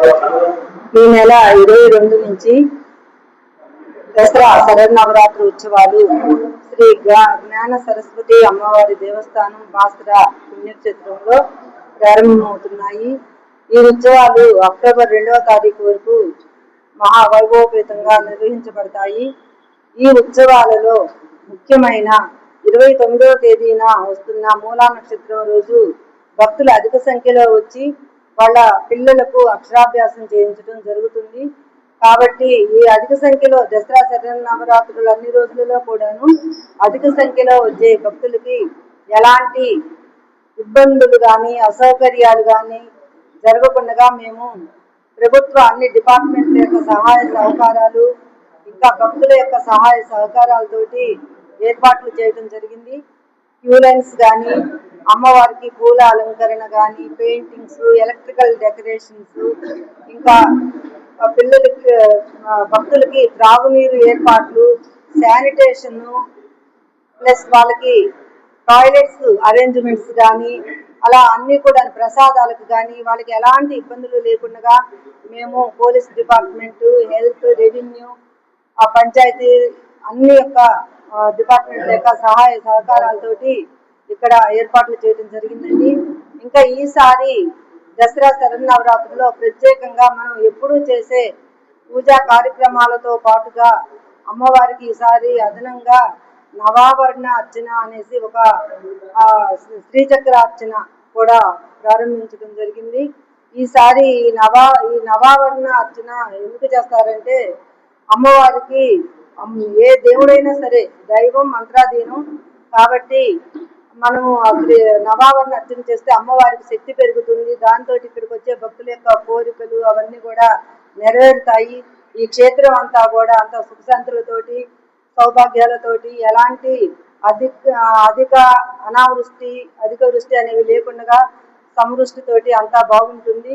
ఈ నెల ఇరవై రెండు నుంచి దసరా శరన్నవరాత్రి ఉత్సవాలు. శ్రీ జ్ఞాన సరస్వతి అమ్మవారి దేవస్థానం బాసరా పుణ్యక్షేత్రంలో ప్రారంభమవుతున్నాయి. ఈ ఉత్సవాలు అక్టోబర్ రెండవ తారీఖు వరకు మహావైభవపేతంగా నిర్వహించబడతాయి. ఈ ఉత్సవాలలో ముఖ్యమైన ఇరవై తొమ్మిదవ తేదీన వస్తున్న మూలా నక్షత్రం రోజు భక్తులు అధిక సంఖ్యలో వచ్చి వాళ్ళ పిల్లలకు అక్షరాభ్యాసం చేయించడం జరుగుతుంది. కాబట్టి ఈ అధిక సంఖ్యలో దసరా శరణ్ నవరాత్రులు అన్ని రోజులలో కూడాను అధిక సంఖ్యలో వచ్చే భక్తులకి ఎలాంటి ఇబ్బందులు కానీ అసౌకర్యాలు కానీ జరగకుండా మేము ప్రభుత్వ అన్ని డిపార్ట్మెంట్ల యొక్క సహాయ సహకారాలు ఇంకా భక్తుల యొక్క సహాయ సహకారాలతోటి ఏర్పాట్లు చేయడం జరిగింది. క్యూ లైన్స్ కానీ అమ్మవారికి పూల అలంకరణ కానీ పెయింటింగ్స్ ఎలక్ట్రికల్ డెకరేషన్స్ ఇంకా పిల్లలకి భక్తులకి త్రాగునీరు ఏర్పాట్లు శానిటేషన్ ప్లస్ వాళ్ళకి టాయిలెట్స్ అరేంజ్మెంట్స్ కానీ అలా అన్ని కూడా ప్రసాదాలకు కానీ వాళ్ళకి ఎలాంటి ఇబ్బందులు లేకుండా మేము పోలీస్ డిపార్ట్మెంట్ హెల్త్ రెవెన్యూ ఆ పంచాయతీ అన్ని యొక్క డిపార్ట్మెంట్ యొక్క సహాయ సహకారాలతోటి ఇక్కడ ఏర్పాట్లు చేయడం జరిగిందండి. ఇంకా ఈసారి దసరా శరన్నవరాత్రిలో ప్రత్యేకంగా మనం ఎప్పుడూ చేసే పూజా కార్యక్రమాలతో పాటుగా అమ్మవారికి ఈసారి అదనంగా నవాభరణ అర్చన అనేసి ఒక శ్రీచక్ర అర్చన కూడా ప్రారంభించడం జరిగింది. ఈసారి ఈ నవా ఈ నవావర్ణ అర్చన ఎందుకు చేస్తారంటే అమ్మవారికి ఏ దేవుడైనా సరే దైవం మంత్రాధీనం కాబట్టి మనము అప్పుడు నవావరణ అర్చన చేస్తే అమ్మవారికి శక్తి పెరుగుతుంది. దాంతో ఇక్కడికి వచ్చే భక్తుల యొక్క కోరికలు అవన్నీ కూడా నెరవేరుతాయి. ఈ క్షేత్రం అంతా కూడా అంత సుఖశాంతులతోటి సౌభాగ్యాలతోటి ఎలాంటి అధిక అధిక అనావృష్టి అధిక వృష్టి అనేవి లేకుండా సమృష్టితోటి అంతా బాగుంటుంది.